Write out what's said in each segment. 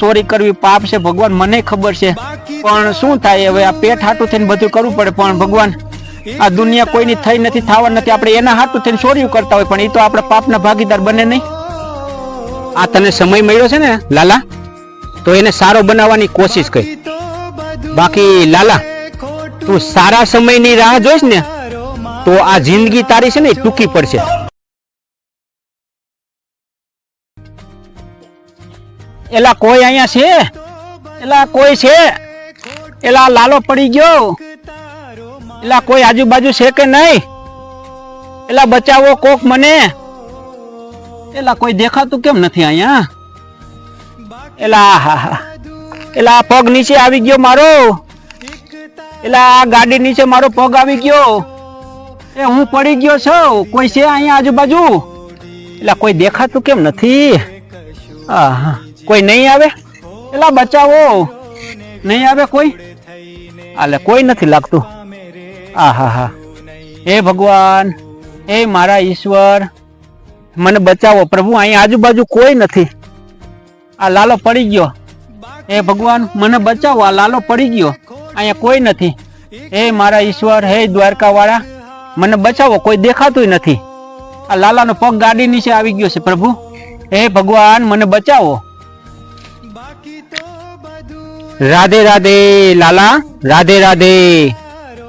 ચોરી કરવી પાપ છે, ભગવાન મને ખબર છે. પણ શું થાય? હવે આ પેટ હાટું થઈને બધું કરવું પડે. પણ ભગવાન, આ દુનિયા કોઈની થઈ નથી, થવા નથી. આપણે એના હાટું થઈને ચોરીઓ કરતા હોય, પણ એ તો આપણે પાપના ભાગીદાર બને નહીં. આ તને સમય મળ્યો છે ને, લાલા? તો એને સારો બનાવવાની કોશિશ કરી. બાકી, લાલા, તું સારા સમયની રાહ જોઈશ ને, તો આ જિંદગી તારી છે ને ટૂંકી પડશે. એલા કોઈ અહીંયા છે? એલા કોઈ છે? એલા લાલો પડી ગયો? એલા કોઈ આજુબાજુ છે કે નહીં? એલા બચાવો કોક મને? એલા કોઈ દેખાતું કેમ નથી અહીંયા? એલા હા હા. એલા પગ નીચે આવી ગયો મારો. એલા ગાડી નીચે મારો પગ આવી ગયો. એ હું પડી ગયો છું. કોઈ છે અહીંયા આજુબાજુ? એલા કોઈ દેખાતું કેમ નથી? હા હા કોઈ નહીં આવે? એલા બચાવો. નહીં આવે કોઈ? આલે કોઈ નથી લાગતું. આ હા હા હે ભગવાન, હે મારા ઈશ્વર. મને બચાવો. પ્રભુ, અહીંયા આજુબાજુ કોઈ નથી. આ લાલો પડી ગયો. હે ભગવાન, મને બચાવો. આ લાલો પડી ગયો. અહીંયા કોઈ નથી. હે મારા ઈશ્વર, હે દ્વારકા વાળા મને બચાવો. કોઈ દેખાતું નથી. આ લાલાનો પગ ગાડી નીચે આવી ગયો છે પ્રભુ. હે ભગવાન, મને બચાવો. રાધે રાધે લાલા, રાધે રાધે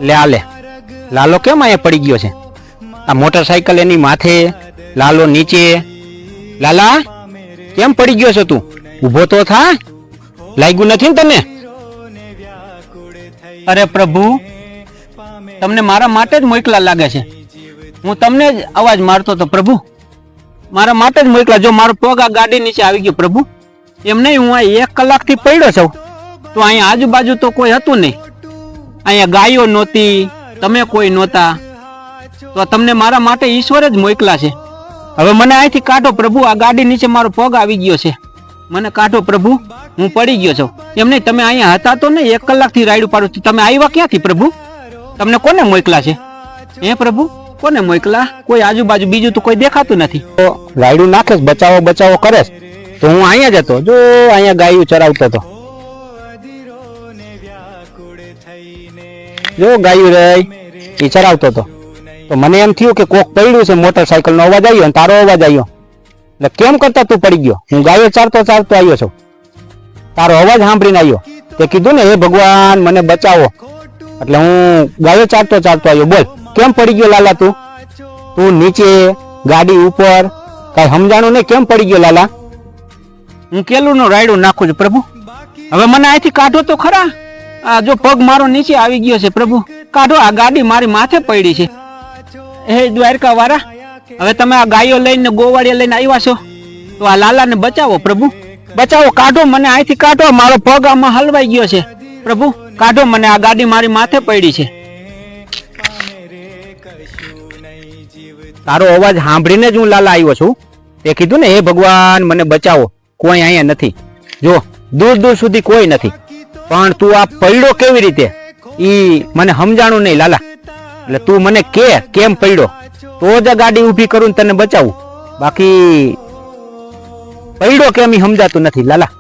લે આ લે લાલો કેમ અહીંયા પડી ગયો છે? આ મોટરસાયકલ એની માથે, લાલો નીચે. લાલા, કેમ પડી ગયો છે તું? ઊભો તો થા. લાગ્યું નથી ને તને? અરે પ્રભુ, તમને મારા માટે જ મોકલા લાગે છે. હું તમને જ અવાજ મારતો હતો, પ્રભુ. મારા માટે જ મોકલા. જો મારો પગ આ ગાડી નીચે આવી ગયો, પ્રભુ. એમ નહીં, હું આ એક કલાકથી પડ્યો છું. તો અહીંયા આજુબાજુ તો કોઈ હતું નહીં. અહીંયા ગાયો નહોતી, તમે કોઈ નહોતા. તો તમને મારા માટે ઈશ્વર જ મોકલા છે. હવે મને અહીંથી કાઢો પ્રભુ, આ ગાડી નીચે મારો પગ આવી ગયો છે. મને કાઢો પ્રભુ, હું પડી ગયો છું. એમ નહીં, તમે અહીંયા હતા તો નહીં, એક કલાકથી રાયડું પાડું તમે આવ્યા ક્યાંથી પ્રભુ? તમને કોને મોકલા છે? હે પ્રભુ, કોને મોકલા? કોઈ આજુબાજુ બીજું તો કોઈ દેખાતું નથી. તો રાયડું નાખેશ બચાવો બચાવો કરેસ તો હું અહીંયા જ હતો. જો અહીંયા ગાયું ચરાવતો હતો. જો ગાયું રે એ ચરાવતો હતો તો મને એમ થયું કે કોક પડ્યું છે મોટરસાયકલ નો અવાજ આવ્યો તારો અવાજ આવ્યો. એટલે કેમ કરતા તું પડી ગયો? હું ગાયો ચારતો ચારતો આવ્યો છું. તારો અવાજ સાંભળીને આવ્યો. તે કીધું ને, હે ભગવાન, મને બચાવો. એટલે હું ગાયો ચારતો ચારતો આવ્યો. બોલ, કેમ પડી ગયો લાલા તું? તું નીચે, ગાડી ઉપર, કઈ સમજાણું ને કેમ પડી ગયો લાલા? હું કેલું નો રાયડું નાખું છું, પ્રભુ. હવે મને અહીંથી કાઢો તો ખરા. આ જો પગ મારો નીચે આવી ગયો છે, પ્રભુ. કાઢો, આ ગાડી મારી માથે પડી છે. હે દ્વારકા વાળા, હવે તમે આ ગાયો લઈને ગોવાળિયા લઈને આવ્યા છો, તો આ લાલાને બચાવો, પ્રભુ. બચાવો, કાઢો મને, અહીંથી કાઢો. મારો પગ આમાં હલવાઈ ગયો છે. પ્રભુ, કાઢો મને, આ ગાડી મારી માથે પડી છે. તારો અવાજ સાંભળીને જ હું લાલા આવ્યો છું. તે કીધું ને, હે ભગવાન, મને બચાવો. કોઈ અહીંયા નથી. જો, દૂર દૂર સુધી કોઈ નથી. પણ તું આ પડ્યો કેવી રીતે? ઈ મને સમજાણું નહીં, લાલા. એટલે તું મને કે, કેમ પડ્યો? તો જ ગાડી ઊભી કરું તને બચાવું. બાકી પડ્યો કેમ સમજાતું નથી, લાલા.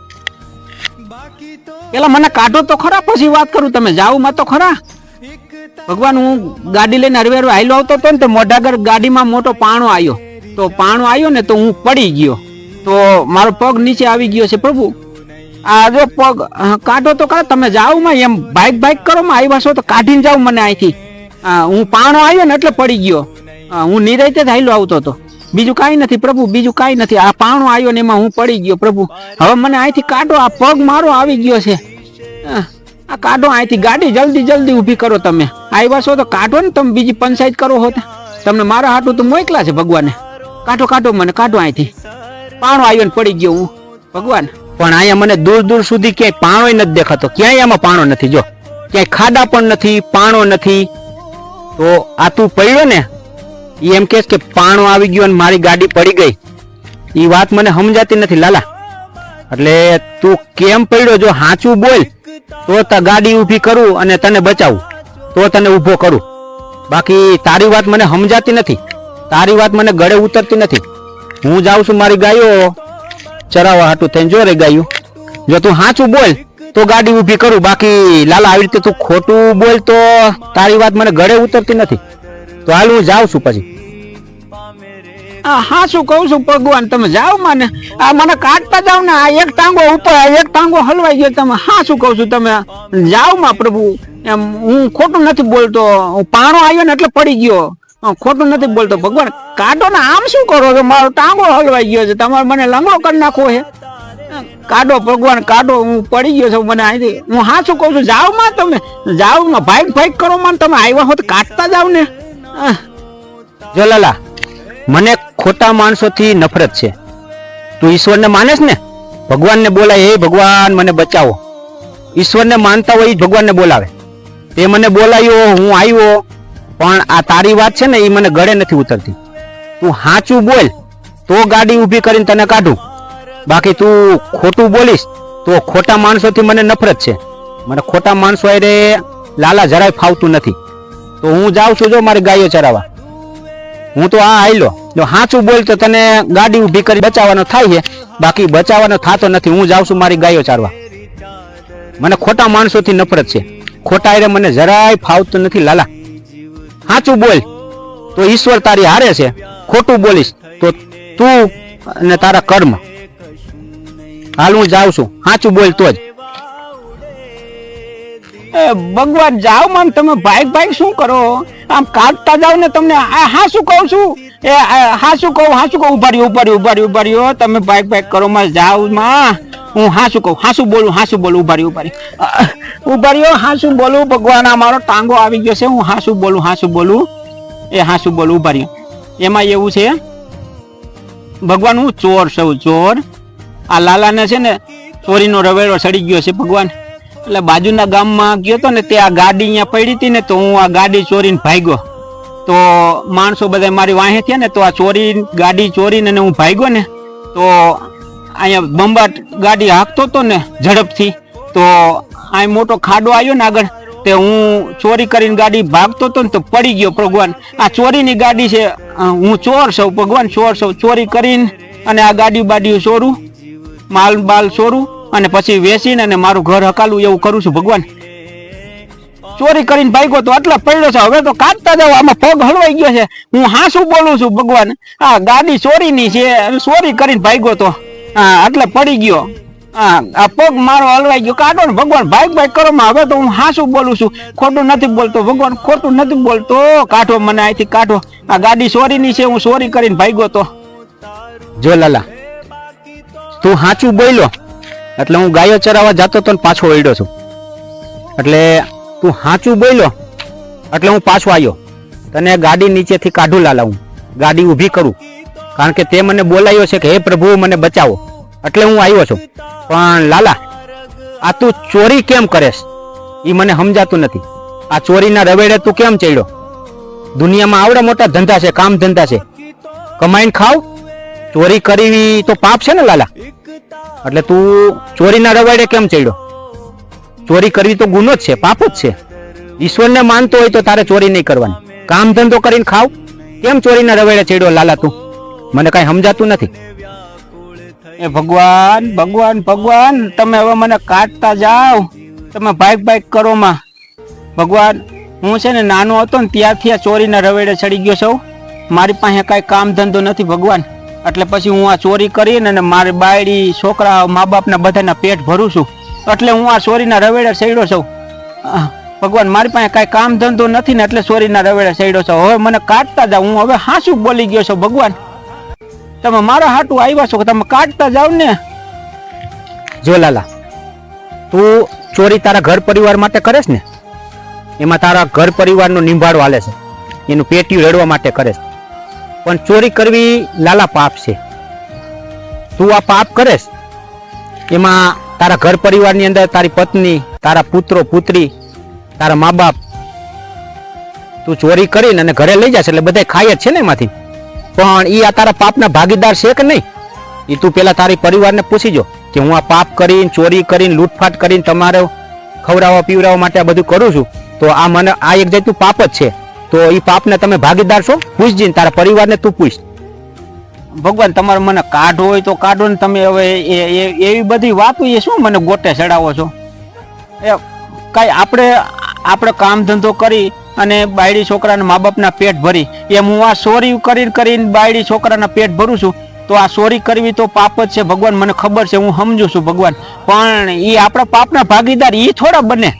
પેલા મને કાઢો તો ખરા, પછી વાત કરું તમે. જાવમાં તો ખરા. ભગવાન, હું ગાડી લઈને હરવે હરવે હાલ્યો આવતો હતો ને તો મોઢાગર ગાડીમાં મોટો પાણો આવ્યો તો પાણો આવ્યો ને તો હું પડી ગયો. તો મારો પગ નીચે આવી ગયો છે, પ્રભુ. આ જો પગ કાઢો તો કાઢો, તમે જાઓ માં એમ બાઇક બાઇક કરો, માં આવ્યા છો તો કાઢીને જાવ મને અહીંથી. હું પાણો આવ્યો ને એટલે પડી ગયો. હું નિરાયતે જ હાલ્યો આવતો હતો. બીજું કાંઈ નથી પ્રભુ, બીજું કાંઈ નથી. આ પાણો આવ્યો ને એમાં હું પડી ગયો પ્રભુ. હવે મને અહીંથી કાઢો, આ પગ મારો આવી ગયો છે. આ કાઢો અહીંથી, ગાડી જલ્દી જલ્દી ઊભી કરો તમે. આવ્યા છો તો કાઢો ને, તમે બીજી પંચાયત કરો હોત તમને મારા હાટું તો મોકલા છે ભગવાને. કાઢો કાઢો મને, કાઢો અહીંથી. પાણો આવ્યો ને પડી ગયો હું. ભગવાન. પણ અહીંયા મને દૂર દૂર સુધી ક્યાંય પાણો નથી દેખાતો. ક્યાંય આમાં પાણો નથી? જો, ક્યાંય ખાડા પણ નથી, પાણો નથી. તો આ તું પડ્યો ને એ એમ કે પાણો આવી ગયો અને મારી ગાડી પડી ગઈ. એ વાત મને સમજાતી નથી, લાલા. એટલે તું કેમ પડ્યો? જો હાચું બોલ, તો ત ગાડી ઊભી કરું અને તને બચાવું. તો તને ઊભો કરું. બાકી તારી વાત મને સમજાતી નથી. તારી વાત મને ગળે ઉતરતી નથી. હું જાઉં છું મારી ગાયો. ચરાવવા હાટું થઈને જો રે ગાયું. જો તું સાચું બોલ, તો ગાડી ઊભી કરું. બાકી લાલા, આવી રીતે તું ખોટું બોલ તો તારી વાત મને ગળે ઉતરતી નથી. તો હાલ હું જાઉં છું પછી. હા શું કહું છું, ભગવાન, તમે જાઓ મને. આ મને કાઢતા જાવ ને, આ એક ટાંગો ઉપર એક ટાંગો હલવાઈ ગયો. તમે હા શું કહું છું, તમે જાઓ માં પ્રભુ. એમ હું ખોટું નથી બોલતો. હું પાણો આવ્યો ને એટલે પડી ગયો. ખોટું નથી બોલતો. ભગવાન કાઢો ને આમ શું કરો છો? મારો ટાંગો હલવાઈ ગયો છે. તમારે મને લંગડો કરી નાખવો છે? કાઢો ભગવાન કાઢો હું પડી ગયો છું મને અહીંથી. હું હા શું કહું છું? જાઓ માં તમે. જાઓ માં ભાઈક ભાઈક કરો માં તમે આવ્યા હો તો કાઢતા જાવ ને. જો લાલા મને ખોટા માણસોથી નફરત છે. તું ઈશ્વરને માનેસ ને? ભગવાનને બોલાય, હે ભગવાન, મને બચાવો. ઈશ્વરને માનતા હોય એ ભગવાનને બોલાવે. તે મને બોલાયો, હું આવ્યો. પણ આ તારી વાત છે ને એ મને ગળે નથી ઉતરતી. તું સાચું બોલ, તો ગાડી ઊભી કરીને તને કાઢું. બાકી તું ખોટું બોલીશ, તો ખોટા માણસોથી મને નફરત છે. મને ખોટા માણસો અરે લાલા જરાય ફાવતું નથી. તો હું જાઉં છું જો મારી ગાયો ચરાવવા. હું તો આ આયલો. જો સાચું બોલ તો તને ગાડી ઊભી કરી બચાવવાનો થાય છે બાકી બચાવવાનો થતો નથી. હું જાઉં છું મારી ગાયો ચારવા. મને ખોટા માણસોથી નફરત છે. ખોટા અરે મને જરાય ફાવતું નથી, લાલા. સાચું બોલ. તો ઈશ્વર તારી હારે છે. ખોટું બોલીશ તો તું અને તારા કર્મ. હાલ હું જાઉં છું. સાચું બોલ તો જ. ભગવાન જાઓ મન તમે ભાઈ ભાઈ શું કરો? આમ કાઢતા જાવ ને તમને આ હા શું કહું છું? એ હા, શું કહું? હા, શું કહું? ઊભા રહ્યો ઊભા રહ્યો ઊભા રહ્યો ઊભા રહ્યો. તમે બાઇક બાઇક કરો માં જાઓ માં. હું હા શું કહું? હા શું બોલું? હા શું બોલું? ઊભા રહ્યો ઊભા રહ્યો. ઊભા રહ્યો, હા શું બોલું? ભગવાન, આ મારો ટાંગો આવી ગયો છે. હું હા શું બોલું? હા શું બોલું? એ હા શું બોલું? ઊભા રહ્યો. એમાં એવું છે, ભગવાન, હું ચોર છું, ચોર. આ લાલાને છે ને, ચોરીનો રવેડો સડી ગયો છે, ભગવાન. એટલે બાજુના ગામમાં ગયો તો ને તે આ ગાડી અહીંયા પડી હતી ને તો હું આ ગાડી ચોરીને ભાગ્યો. તો માણસો બધા મારી વાહે થયા ને, તો આ ચોરી ગાડી ચોરીને હું ભાગ્યો ને, તો અહીંયા બંબાટ ગાડી હાંકતો હતો ને ઝડપથી, તો આ મોટો ખાડો આવ્યો ને આગળ, તે હું ચોરી કરીને ગાડી ભાગતો હતો ને, તો પડી ગયો ભગવાન. આ ચોરીની ગાડી છે હું ચોર છું ભગવાન, ચોર છું. ચોરી કરીને અને આ ગાડી બાડી ચોરું, માલ બાલ ચોરું, અને પછી વેચીને અને મારું ઘર હકાલું એવું કરું છું ભગવાન. ચોરી કરીને ભાગ્યો તો આટલા પડ્યો છે. હવે તો કાઢતા જાવ આમાં પગ હળવાઈ ગયો છે. હું હા શું બોલું છું ભગવાન? આ ગાડી ચોરીની છે ચોરી કરીને ભાગ્યો તો. હા એટલે પડી ગયો. હા આ પગ મારો હલવાઈ ગયો. કાઢો ને ભગવાન ભાઈ ભાઈ કરો હવે તો હું હા શું બોલું છું? ખોટું નથી બોલતો ભગવાન, ખોટું નથી બોલતો. કાઢો મને અહીંથી, કાઢો. આ ગાડી ચોરીની છે, હું ચોરી કરીને ભાગ્યો તો. જો લાલા, તું સાચું બોલ્યો. એટલે હું ગાયો ચરાવવા જતો તો પાછો ઓળ્યો છું. એટલે તું સાચું બોલ્યો? એટલે હું પાછો આવ્યો તને ગાડી નીચેથી કાઢું લાલા હું. ગાડી ઊભી કરું. કારણ કે તે મને બોલાયો છે કે, હે પ્રભુ, મને બચાવો. એટલે હું આવ્યો છું. પણ લાલા, આ તું ચોરી કેમ કરેશ? એ મને સમજાતું નથી. આ ચોરીના રવેડે તું કેમ ચડ્યો? દુનિયામાં આવડે મોટા ધંધા છે, કામ ધંધા છે. કમાઈને ખાવ. ચોરી કરવી તો પાપ છે ને લાલા? એટલે તું ચોરીના રવાડે કેમ ચડ્યો? ચોરી કરવી તો ગુનો જ છે, પાપ જ છે. ઈશ્વરને માનતો હોય તો તારે ચોરી નહીં કરવાની. કામ ધંધો કરીને ખાવ. કેમ ચોરીના રવેડે ચડ્યો લાલા તું? મને કઈ સમજાતું નથી. એ ભગવાન ભગવાન ભગવાન, તમે હવે મને કાઢતા જાઓ. તમે ભાઈક ભાઈક કરો માં. ભગવાન, હું છે ને નાનો હતો ને ત્યારથી આ ચોરીના રવેડે ચડી ગયો છું. મારી પાસે કાંઈ કામ ધંધો નથી ભગવાન. એટલે પછી હું આ ચોરી કરીને મારી બાયડી, છોકરા, મા બાપના બધાના પેટ ભરું છું. એટલે હું આ ચોરીના રવેડે સૈડો છું. ભગવાન, મારી પાસે કાંઈ કામ ધંધો નથી ને એટલે ચોરીના રવેડે સૈડો છો. હવે મને કાઢતા જાઓ. હું હવે હાસું બોલી ગયો છો, ભગવાન? તમે મારા હાટું આવ્યા છો કે તમે કાઢતા જાઓ ને? જો લાલા, તું ચોરી તારા ઘર પરિવાર માટે કરેસ ને? એમાં તારા ઘર પરિવારનો નિંભાળો હાલે છે. એનું પેટીયું રેડવા માટે કરે છે. પણ ચોરી કરવી લાલા પાપ છે. તું આ પાપ કરેશ એમાં તારા ઘર પરિવારની અંદર તારી પત્ની, તારા પુત્રો, પુત્રી, તારા મા બાપ તું ચોરી કરીને અને ઘરે લઈ જશે એટલે બધા ખાય જ છે ને એમાંથી. પણ એ આ તારા પાપના ભાગીદાર છે કે નહીં? એ તું પેલા તારી પરિવારને પૂછી જો કે હું આ પાપ કરીને, ચોરી કરીને, લૂંટફાટ કરીને તમારે ખવડાવવા, પીવડાવવા માટે આ બધું કરું છું. તો આ મને, આ એક જાતનું પાપ જ છે. તો એ પાપને તમે ભાગીદાર છો? પૂછજી ને તારા પરિવારને તું પૂછ. ભગવાન, તમારે મને કાઢો હોય તો કાઢો ને તમે હવે એવી બધી વાતો એ શું મને ગોટે ચડાવો છો? એ કાંઈ આપણે આપણે કામ ધંધો કરી અને બાયડી છોકરાના મા બાપના પેટ ભરી. એમ હું આ ચોરી કરી કરીને બાયડી છોકરાના પેટ ભરું છું. તો આ ચોરી કરવી તો પાપ જ છે. ભગવાન, મને ખબર છે, હું સમજુ છું ભગવાન. પણ એ આપણા પાપના ભાગીદાર એ થોડા બને.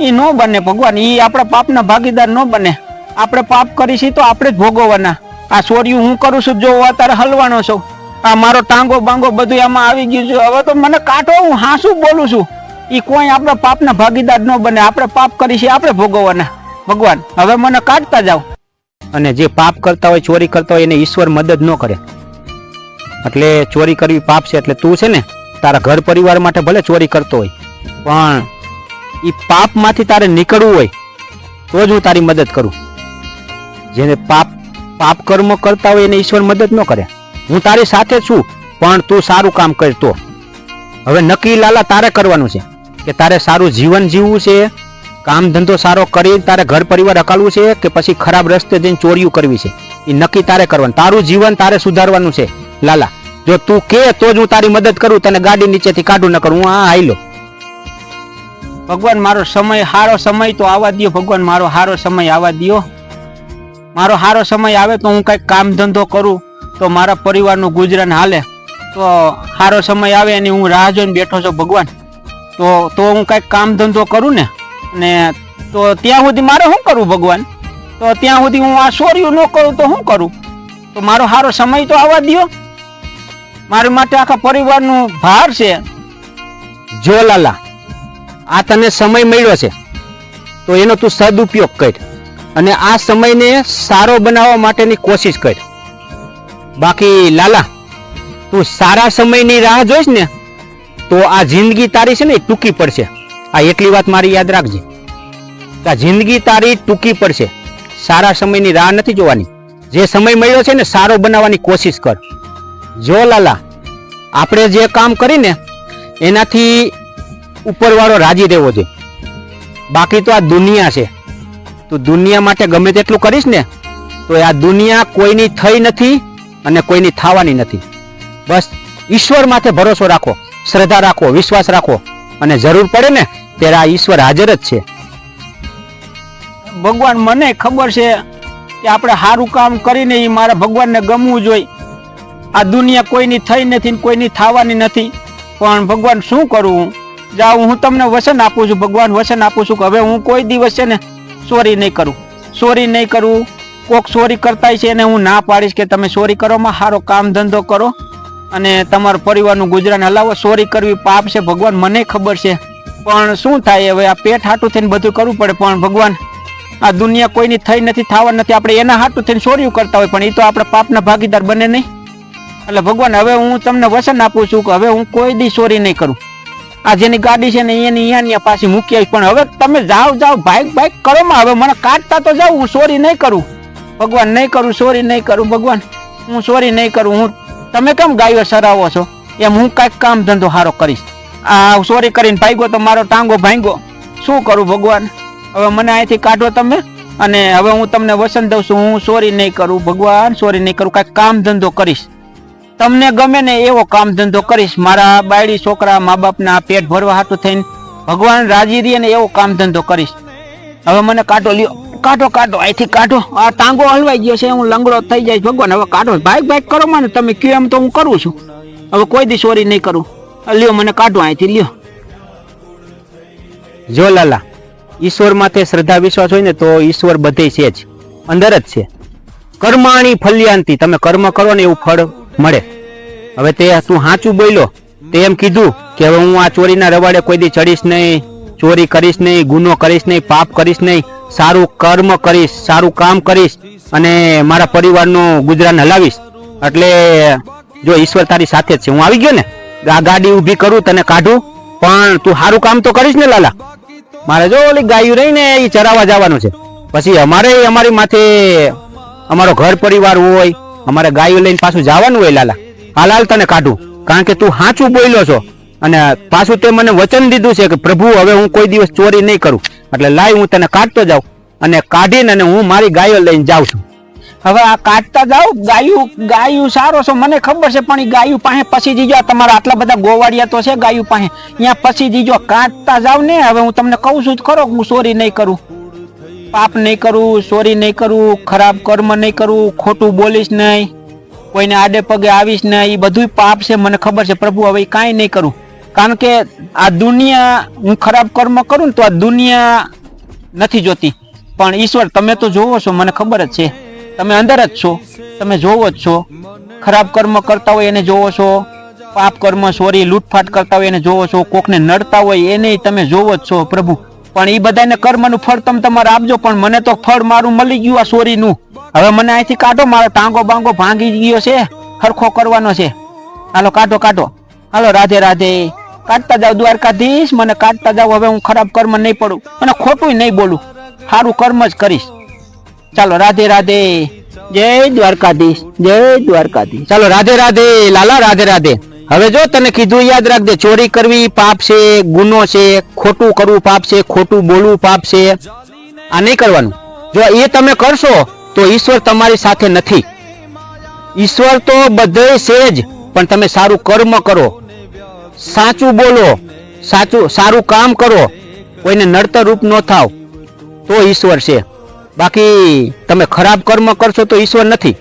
એ ન બને ભગવાન. એ આપણા પાપના ભાગીદાર ન બને. આપણે પાપ કરી છીએ તો આપણે જ ભોગવવાના. આ ચોર્યું હું કરું છું જો અત્યારે હલવાનો છું. આ મારો ટાંગો બાંગો બધું એમાં આવી ગયું છે. હવે તો મને કાઢો, હું હાસું બોલું છું. એ કોઈ આપણા પાપના ભાગીદાર ન બને. આપણે પાપ કરી છે આપણે ભોગવવાના. ભગવાન, હવે મને કાઢતા જાઓ. અને જે પાપ કરતા હોય, ચોરી કરતા હોય, એને ઈશ્વર મદદ ન કરે. એટલે ચોરી કરવી પાપ છે, એટલે તું છે ને, તારા ઘર પરિવાર માટે ભલે ચોરી કરતો હોય, પણ એ પાપમાંથી તારે નીકળવું હોય, તો જ હું તારી મદદ કરું. જેને પાપ પાપ કર્મ કરતા હોય એને ઈશ્વર મદદ ન કરે. હું તારી સાથે છું, પણ તું સારું કામ કર તો હવે નક્કી લાલા તારે કરવાનું છે કે તારે સારું જીવન જીવવું છે, કામ ધંધો સારો કરી તારે ઘર પરિવાર હકાલવું છે કે પછી ખરાબ રસ્તે જઈને ચોરીઓ કરવી છે? એ નક્કી તારે કરવાનું. તારું જીવન તારે સુધારવાનું છે, લાલા. જો તું કે તો જ હું તારી મદદ કરું, તને ગાડી નીચેથી કાઢું ન કરું. હું આ લો ભગવાન મારો સમય સારો સમય તો આવા દો ભગવાન મારો હારો સમય આવવા દ્યો. મારો સારો સમય આવે તો હું કંઈક કામ ધંધો કરું, તો મારા પરિવારનું ગુજરાન હાલે. તો સારો સમય આવે એની હું રાહ જોઈને બેઠો છું ભગવાન. તો તો હું કંઈક કામ ધંધો કરું ને અને તો ત્યાં સુધી મારે શું કરવું ભગવાન? તો ત્યાં સુધી હું આ સોર્યું ન કરું તો શું કરું? તો મારો સારો સમય તો આવવા દો મારી માટે આખા પરિવારનું ભાર છે. જો લાલા, આ તને સમય મળ્યો છે, તો એનો તું સદુપયોગ કર. અને આ સમયને સારો બનાવવા માટેની કોશિશ કર. બાકી લાલા, તું સારા સમયની રાહ જોઈશ ને, તો આ જિંદગી તારી છે ને ટૂંકી પડશે. આ એટલી વાત મારી યાદ રાખજે. આ જિંદગી તારી ટૂંકી પડશે. સારા સમયની રાહ નથી જોવાની. જે સમય મળ્યો છે ને સારો બનાવવાની કોશિશ કર. જો લાલા, આપણે જે કામ કરીને એનાથી ઉપરવાળો રાજી રહેવો જોઈએ. બાકી તો આ દુનિયા છે. તું દુનિયા માટે ગમે તેટલું કરીશ ને, તો આ દુનિયા કોઈની થઈ નથી અને કોઈની થવાની નથી. બસ ઈશ્વર માથે ભરોસો રાખો, શ્રદ્ધા રાખો, વિશ્વાસ રાખો અને જરૂર પડે ને, ત્યારે આ ઈશ્વર હાજર જ છે. ભગવાન, મને ખબર છે કે આપણે સારું કામ કરીને એ મારા ભગવાનને ગમવું જોઈએ. આ દુનિયા કોઈની થઈ નથી કોઈની થવાની નથી. પણ ભગવાન શું કરું? જાઉં, હું તમને વચન આપું છું, ભગવાન વચન આપું છું કે હવે હું કોઈ દિવસ છે ને ચોરી નહીં કરું. ચોરી નહીં કરું. કોક ચોરી કરતા છે એને હું ના પાડીશ કે તમે ચોરી કરોમાં સારો કામ ધંધો કરો અને તમારા પરિવારનું ગુજરાન હલાવો. ચોરી કરવી પાપ છે, ભગવાન મને ખબર છે. પણ શું થાય હવે? આ પેટ હાટું થઈને બધું કરવું પડે પણ ભગવાન, આ દુનિયા કોઈની થઈ નથી, થવા નથી. આપણે એના હાટું થઈને સોર્યું કરતા હોય, પણ એ તો આપણે પાપના ભાગીદાર બને નહીં. એટલે ભગવાન, હવે હું તમને વચન આપું છું કે હવે હું કોઈ દી ચોરી નહીં કરું. આ જેની ગાડી છે ને એની અહીંયા પાછી મૂકી આવી પણ હવે તમે જાઓ જાઓ બાઇક બાઇક કરો માં. હવે મને કાઢતા તો જાઓ, હું ચોરી નહીં કરું. ભગવાન નહીં કરું ચોરી નહીં કરું, ભગવાન. હું ચોરી નહીં કરું, હું તમે કેમ ગાયો સરાવો છો? એમ હું કાંઈક કામ ધંધો સારો કરીશ. આ ચોરી કરીને ભાગ્યો તો મારો ટાંગો ભાંગ્યો. શું કરું ભગવાન? હવે મને અહીંથી કાઢો તમે. અને હવે હું તમને વસન દઉં છું. હું ચોરી નહીં કરું, ભગવાન. ચોરી નહીં કરું, કાંઈક કામ ધંધો કરીશ. તમને ગમે ને એવો કામ ધંધો કરીશ, મારા બાયડી છોકરા મા બાપના પેટ ભરવા હાટું થઈને ભગવાન રાજી રહી ને એવો કામ ધંધો કરીશ. હવે મને કાઢો લ્યો. કાઢો કાઢો અહીંથી કાઢો આ ટાંગો હલવાઈ ગયો છે, હું લંગડો થઈ જાય ભગવાન, હવે કાઢો ભાઈ ભાઈ કરો મને, તમે કયો એમ તો હું કરું છું. હવે કોઈ દી ચોરી નહીં કરું. લ્યો મને કાઢો અહીંથી લ્યો. જો લાલા, ઈશ્વર માથે શ્રદ્ધા વિશ્વાસ હોય ને તો ઈશ્વર બધે છે જ. અંદર જ છે. કર્માણી ફલ્યાંતિ, તમે કર્મ કરો ને એવું ફળ મળે. હવે તે તું સાચું બોલ્યો, તે એમ કીધું કે હવે હું આ ચોરીના રવાડે કોઈ દી ચડીશ નહીં, ચોરી કરીશ નહીં, ગુનો કરીશ નહીં, પાપ કરીશ નહીં, સારું કર્મ કરીશ, સારું કામ કરીશ અને મારા પરિવારનું ગુજરાન હલાવીશ. એટલે જો ઈશ્વર તારી સાથે જ છે, હું આવી ગયો ને આ ગાડી ઊભી કરું, તને કાઢું, પણ તું સારું કામ તો કરીશ ને, લાલા. મારે જો ઓલી ગાયું રહી ને એ ચરાવવા જવાનું છે. પછી અમારે અમારી માથે, અમારો ઘર પરિવાર હોય અમારે ગાયો લઈને પાછું જવાનું હોય લાલા. હાલ હાલ તને કાઢું. કારણ કે તું સાચું બોલ્યો છો. અને પાછું તે મને વચન દીધું છે કે, પ્રભુ, હવે હું કોઈ દિવસ ચોરી નહીં કરું. એટલે લાય, હું તને કાઢતો જાઉં અને કાઢીને અને હું મારી ગાયો લઈને જાઉં છું. હવે આ કાઢતા જાઉં ગાયું ગાયું સારો છો. મને ખબર છે, પણ એ ગાયું પાસે પછી જીજો. તમારા આટલા બધા ગોવાડિયા તો છે ગાયું પાસે. ત્યાં પછી જીજો. કાઢતા જાવ ને. હવે હું તમને કહું છું જ ખરો હું ચોરી નહીં કરું. પાપ નહીં કરું ચોરી નહીં કરું, ખરાબ કર્મ નહીં કરું, ખોટું બોલીશ નહીં, કોઈને આડે પગે આવીશ નહીં એ બધું પાપ છે, મને ખબર છે. પ્રભુ, હવે કાંઈ નહીં કરું. કારણ કે આ દુનિયા, હું ખરાબ કર્મ કરું ને તો આ દુનિયા નથી જોતી. પણ ઈશ્વર, તમે તો જોવો છો, મને ખબર જ છે. તમે અંદર જ છો, તમે જોવો જ છો. ખરાબ કર્મ કરતા હોય એને જોવો છો, પાપ કર્મ ચોરી લૂંટફાટ કરતા હોય એને જોવો છો, કોકને નડતા હોય એને તમે જોવો જ છો, પ્રભુ. પણ એ બધાને કર્મનું ફળ તમે તમારે આપજો, પણ મને તો ફળ મારું મળી ગયું આ ચોરીનું હવે મને અહીંથી કાઢો, મારો ટાંગો બાંગો ભાંગી ગયો છે, હરખો કરવાનો છે. હાલો, કાઢો કાઢો. હાલો, રાધે રાધે. કાઢતા જાવ દ્વારકાધીશ, મને કાઢતા જાવ હવે હું ખરાબ કર્મ નહીં પડું. અને ખોટું નહીં બોલું. સારું કર્મ જ કરીશ. ચાલો, રાધે રાધે. જય દ્વારકાધીશ જય દ્વારકાધીશ. ચાલો, રાધે રાધે, લાલા, રાધે રાધે. હવે જો તને કીધું યાદ રાખજે, ચોરી કરવી પાપ છે, ગુનો છે, ખોટું કરવું પાપ છે, ખોટું બોલવું પાપ છે, આ નહીં કરવાનું. જો એ તમે કરશો, તો ઈશ્વર તમારી સાથે નથી. ઈશ્વર તો બધે છે જ, પણ તમે સારું કર્મ કરો. સાચું બોલો, સાચું, સારું કામ કરો, કોઈને નડતર રૂપ ન થાવ, તો ઈશ્વર છે. બાકી તમે ખરાબ કર્મ કરશો તો ઈશ્વર નથી.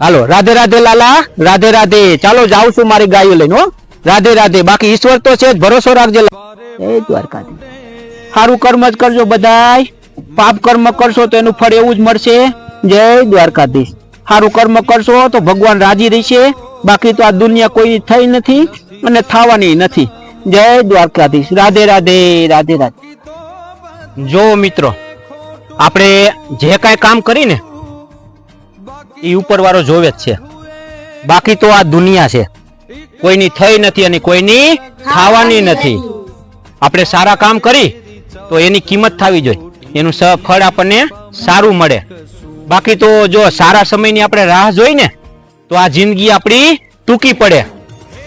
હાલો રાધે રાધે લાલા રાધે રાધે. ચાલો જાઉં છું મારી ગાયો લઈને હો. રાધે રાધે. બાકી ઈશ્વર તો છે જ ભરોસો રાખજે. જય દ્વારકાધીશ. સારું કર્મ જ કરજો બધાય. પાપ કર્મ કરશો તો એનું ફળ એવું જ મળશે. જય દ્વારકાધીશ. સારું કર્મ કરશો તો ભગવાન રાજી રહેશે. બાકી તો આ દુનિયા કોઈ થઈ નથી અને થવાની નથી. જય દ્વારકાધીશ. રાધે રાધે રાધે રાધે. જો મિત્રો આપણે જે કાંઈ કામ કરીને એ ઉપરવાળો જોવે જ છે. બાકી તો આ દુનિયા છે. કોઈની થઈ નથી અને કોઈની થવાની નથી. આપણે સારા કામ કરી તો એની કિંમત થવી જોઈએ. એનું સફળ ફળ આપણને સારું મળે. બાકી તો જો સારા સમયની આપણે રાહ જોઈ ને, તો આ જિંદગી આપણી ટૂંકી પડે.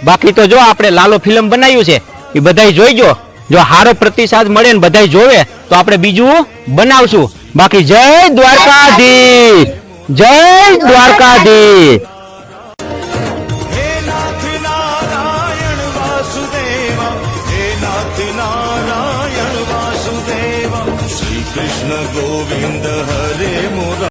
બાકી તો જો આપણે લાલો ફિલ્મ બનાવ્યું છે, એ બધાય જોઈજો. જો સારો પ્રતિસાદ મળે ને બધા જોવે, તો આપણે બીજું બનાવશું. બાકી જય દ્વારકાધીશ. જય દ્વારકાધીશ.